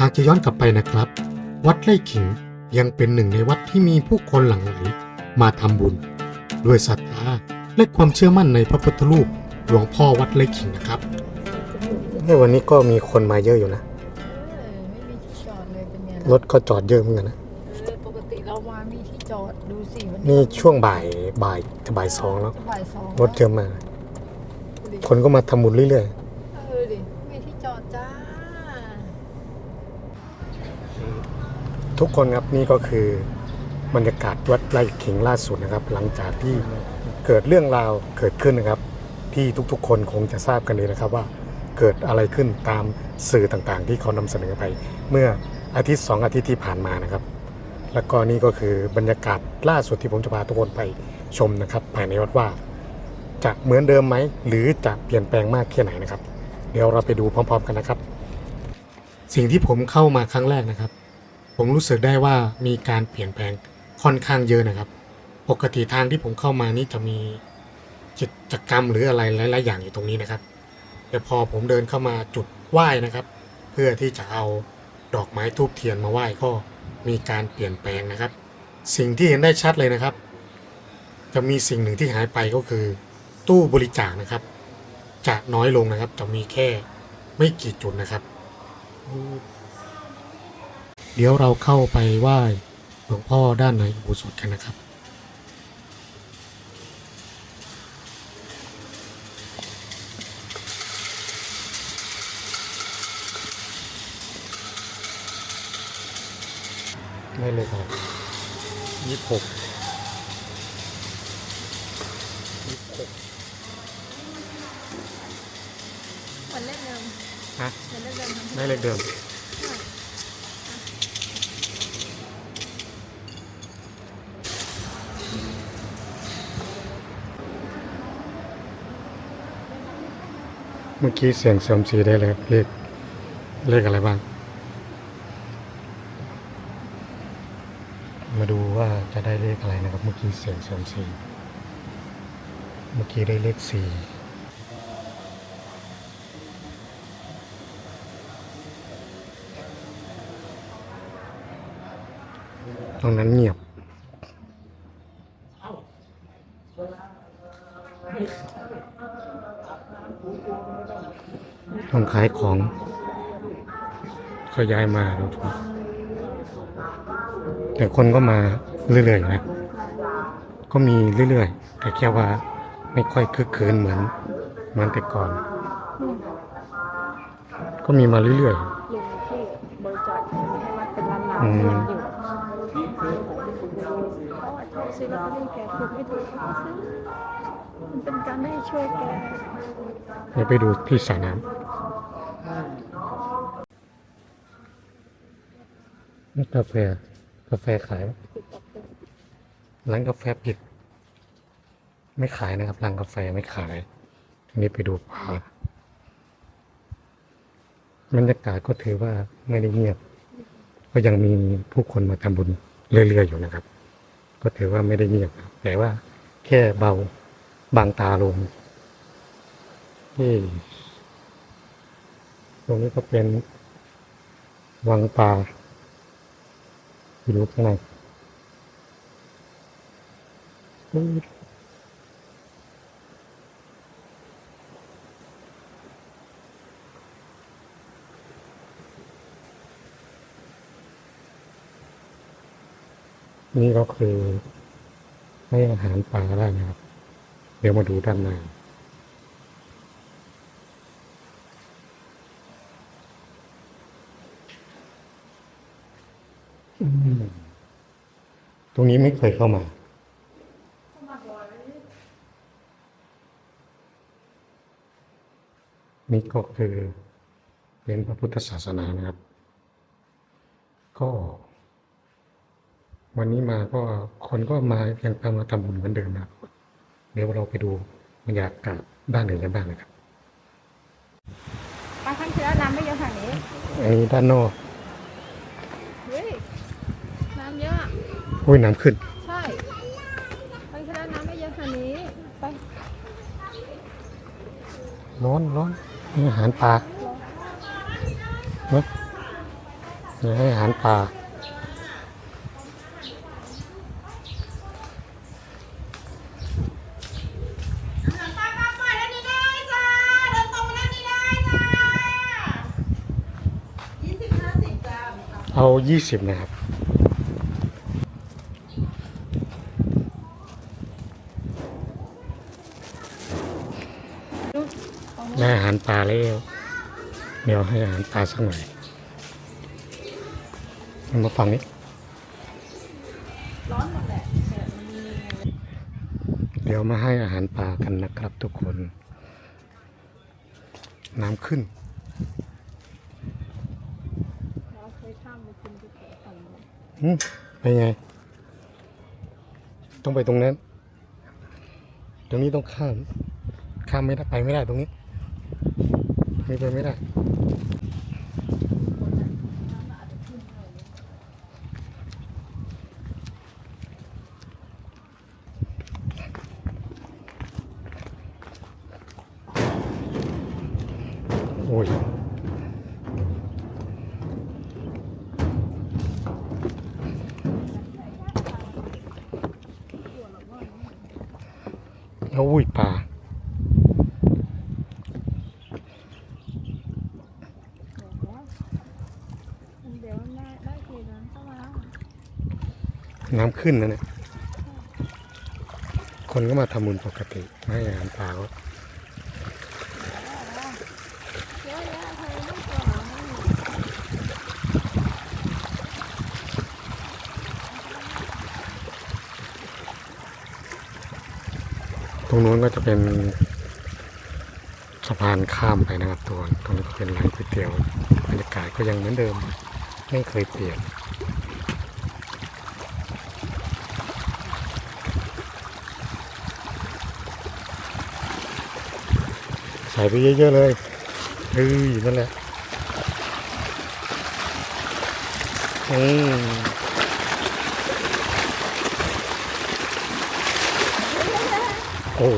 หากจะย้อนกลับไปนะครับ วัดไร่ขิงยังเป็นหนึ่งในวัดที่มีผู้คนหลั่งไหลมาทำบุญ ด้วยศรัทธาและความเชื่อมั่นในพระพุทธรูปหลวงพ่อวัดไร่ขิงนะครับวันนี้ก็มีคนมาเยอะอยู่นะเออไม่มีที่จอดเลยเป็นไงรถก็จอดเยอะเหมือนกันนะ เออปกติเรามามีที่จอดดูสิวันนี่ช่วงบ่ายบ่ายจะบ่ายสองแล้วจะบ่ายสองรถเยอะมากดูดิคนก็มาทำบุญเรื่อย เออดิไม่มีที่จอดจ้า ๆ ทุกคนครับนี่ก็คือบรรยากาศวัดไร่ขิงล่าสุดนะครับ หลังจากที่เกิดเรื่องราวเกิดขึ้นนะครับ ที่ทุกๆ คนคงจะทราบกันเลยนะครับว่าเกิดอะไรขึ้นตามสื่อต่างๆ ที่เขานำเสนอไป เมื่ออาทิตย์สองอาทิตย์ที่ผ่านมานะครับ แล้วก็นี่ก็คือบรรยากาศล่าสุดที่ผมจะพาทุกคนไปชมนะครับภายในวัดว่า จะเหมือนเดิมไหมหรือจะเปลี่ยนแปลงมากแค่ไหนนะครับ เดี๋ยวเราไปดูพร้อม ๆ กันนะครับ สิ่งที่ผมเข้ามาครั้งแรกนะครับ ผมรู้สึกได้ว่ามีการเปลี่ยนแปลงค่อนข้างเยอะนะครับ ปกติทางที่ผมเข้ามานี่จะมีกิจกรรมหรืออะไรหลายๆอย่างอยู่ตรงนี้นะครับแต่พอผมเดินเข้ามาจุดไหว้นะครับ เพื่อที่จะเอาดอกไม้ทูบเทียนมาไหว้ก็มีการเปลี่ยนแปลงนะครับ สิ่งที่เห็นได้ชัดเลยนะครับ จะมีสิ่งหนึ่งที่หายไปก็คือ ตู้บริจาคนะครับ จะน้อยลงนะครับ จะมีแค่ไม่กี่จุดนะครับ เดี๋ยวเราเข้าไปไหว้หลวงพ่อด้านในอุโบสถกันนะครับ ได้เลยครับยี่สิบหกเหมือนเลขเดิมฮะเหมือนเลขเดิมได้เลขเดิม เมื่อกี้เสียงเสริมสีได้เลยครับเลขเลขอะไรบ้าง มาดูว่าจะได้เลขอะไรนะครับ เมื่อกี้เสียงเสริมสีเมื่อกี้ได้เลขสี่ตรงนั้นเงียบ ต้องขายของก็ย้ายมาแล้วทุกแต่คนก็มาเรื่อยๆนะก็มีเรื่อยๆ แต่แค่ว่าไม่ค่อยคึกคืนเหมือนเหมือนแต่ก่อน ก็มีมาเรื่อยลุงที่บริจาคเงินให้วัดเป็นล้านๆอืมอยู่เขาอาจจะซื้อลอตเตอรี่แกถูกไม่ถูกเขาก็ซื้อมันเป็นการได้ช่วยแกๆเดี๋ยวไปดูที่สระน้ำ นี่กาแฟ กาแฟขาย ร้านกาแฟปิด ไม่ขายนะครับ ร้านกาแฟไม่ขายทีนี้ไปดูปลาบรรยากาศก็ถือว่าไม่ได้เงียบ ก็ยังมีผู้คนมาทำบุญเรื่อยๆอยู่นะครับ ก็ถือว่าไม่ได้เงียบครับแต่ว่าแค่เบาบางตาลงที่ตรงนี้ก็เป็นวังปลา ไปดูข้างในนี่ก็คือให้อาหารปลาได้นะครับ เดี๋ยวมาดูด้านในอื ตรงนี้ไม่เคยเข้ามา นี่ก็คือเป็นพระพุทธศาสนานะครับ ก็ วันนี้มาก็คนก็มายังตามมาทำบุญเหมือนเดิมนะครับเดี๋ยวเราไปดูบรรยากาศด้านอื่นกันบ้างนะครับบางครั้งที่แล้วน้ำไม่เยอะขนาดนี้อันนี้ด้านนอก เฮ้ย น้ำเยอะ อุ้ยน้ำขึ้น ใช่ครั้งที่แล้วน้ำไม่เยอะขนาดนี้ ไปร้อนร้อนนี่อาหารปลาเนอะมีให้อาหารปลาป้าป้าปล่อยด้านนี้ได้จ้าเดินตรงมาด้านนี้ได้จ้ายี่สิบห้าสิบจ้า เอายี่สิบนะครับ ลูกของ ได้อาหารปลาแล้ว เดี๋ยวให้อาหารปลาสักหน่อยมาฟังนี้ร้อนหมดแหละเดี๋ยวมาให้อาหารปลากันนะครับทุกคน น้ำขึ้นเราเคยข้ามไปกินที่ฝั่งนู้นอืมไปไง ต้องไปตรงนั้น ตรงนี้ต้องข้าม ข้ามไม่ได้ไปไม่ได้ตรงนี้ ไม่ไปไม่ได้โอ้ย แล้วอุ้ยปลา เดี๋ยวได้ได้ทีนั้นเข้ามา น้ำขึ้นนะเนี่ย คนก็มาทำบุญปกติไม่ให้อาหารปลาก็เยอะแยะเธอไม่กลัวไม่ตรงนู้นก็จะเป็นสะพานข้ามไปนะครับตัวตรงนี้ก็เป็นร้านก๋วยเตี๋ยวบรรยากาศก็ยังเหมือนเดิม ไม่เคยเปลี่ยน ส่ไปเยอะๆเลยเฮ้ยนั่นแหละอืมโอ้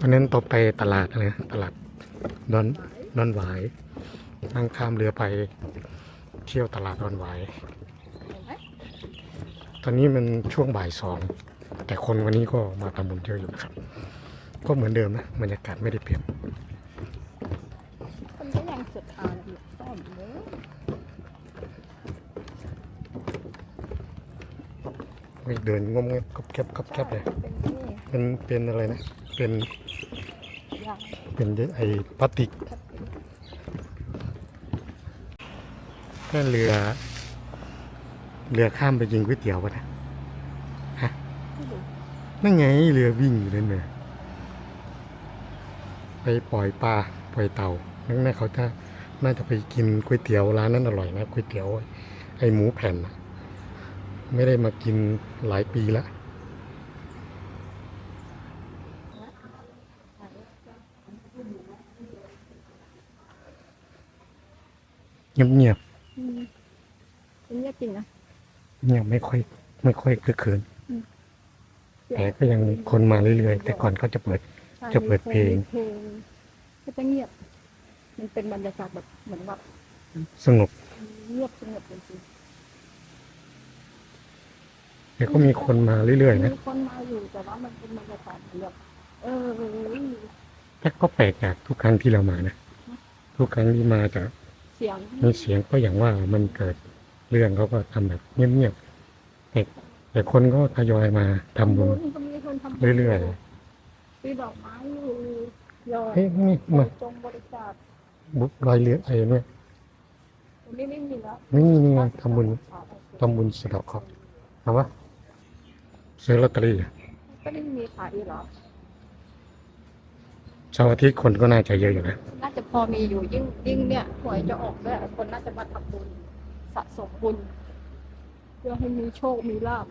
วันนั้นต่อไปตลาดนะตลาดดอนดอนหวายนั่งข้ามเรือไปเที่ยวตลาดดอนหวาย ตอนนี้มันช่วงบ่ายสอง แต่คนวันนี้ก็มาทำบุญเยอะอยู่นะครับ ก็เหมือนเดิมนะบรรยากาศไม่ได้เปลี่ยนคนก็ยังสุดทางอยู่ต้อมเลยไม่เดินงมเงบกบแคบกบแคบเลยเป็นนี่เป็นเป็นอะไรนะ เป็นยางเป็นไอ้พลาสติกก็เรือ เรือข้ามไปกินก๋วยเตี๋ยวปะนะฮะนั่นไงเรือวิ่งอยู่นั่นเลยไปปล่อยปลาปล่อยเต่านั่นน่ะเขาจะน่าจะไปกินก๋วยเตี๋ยวร้านนั้นอร่อยนะก๋วยเตี๋ยวไอหมูแผ่นนะไม่ได้มากินหลายปีล้วเงียบอืมเป็นเงียบจริงนะ ๆเงียบไม่ค่อย ไม่ค่อยคึกคืนแต่ก็ยังมีคนมาเรื่อยๆ แต่ก่อนเขาจะเปิด จะเปิดเพลงมีเพลงก็จะเงียบ มันเป็นบรรยากาศแบบเหมือนแบบสงบเงียบสงบจริงแต่ก็มีคนมาเรื่อยๆๆนะมีคนมาอยู่แต่ว่ามันเป็นบรรยากาศแบบเออแต่ก็แปลกจากทุกครั้งที่เรามานะทุกครั้งที่มาจะเสียงมีเสียงก็อย่างว่ามันเกิด เรื่องเขาก็ทำแบบเงียบๆแต่แต่คนก็ทยอยมาทำบุญก็มีคนทำเรื่อยซื้อดอกไม้อยู่ยอดๆเฮ้ยนี่มาจงบริจาคบุกรอยเรือไอ้เนี่ยตรงนี้ไม่มีแล้วนี่นี่ไงทำบุญทำบุญสะเดอกเคราะห์เอาวะซื้อลอตเตอรี่ก็ไม่มีขายอยู่หรอเสาร์อาทิตย์คนก็น่าจะเยอะอยู่นะ น่าจะพอมีอยู่ยิ่งยิ่งเนี่ยหวยจะออกด้วยคนน่าจะมาทำบุญ สะสมบุญเพื่อให้มีโชคมีลาภ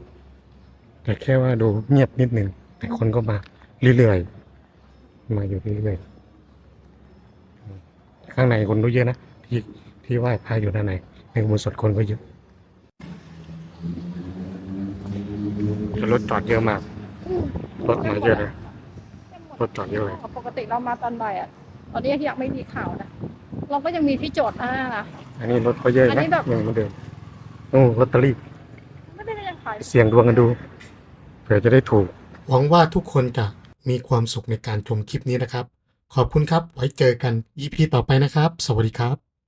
แต่แค่ว่าดูเงียบนิดนึงแต่คนก็มาเรื่อยๆมาอยู่เรื่อยๆข้างในคนก็เยอะนะที่ที่ไหว้พระอยู่ด้านในในอุโบสถคนก็เยอะรถจอดเยอะมากรถมาเยอะนะรถจอดเยอะเลยปกติเรามาตอนบ่ายอะ ตอนนี้ยังไม่มีข่าวนะ เราก็ยังมีที่จอดหน้านะ อันนี้รถก็เยอะอันนะนี้แบบ ยังเหมือนเดิมโอ้ลอตเตอรี่ไม่ได้ยังขายเสี่ยงดวงกันดูเผื่อจะได้ถูก หวังว่าทุกคนจะมีความสุขในการชมคลิปนี้นะครับ ขอบคุณครับ ไว้เจอกัน EP ต่อไปนะครับ สวัสดีครับ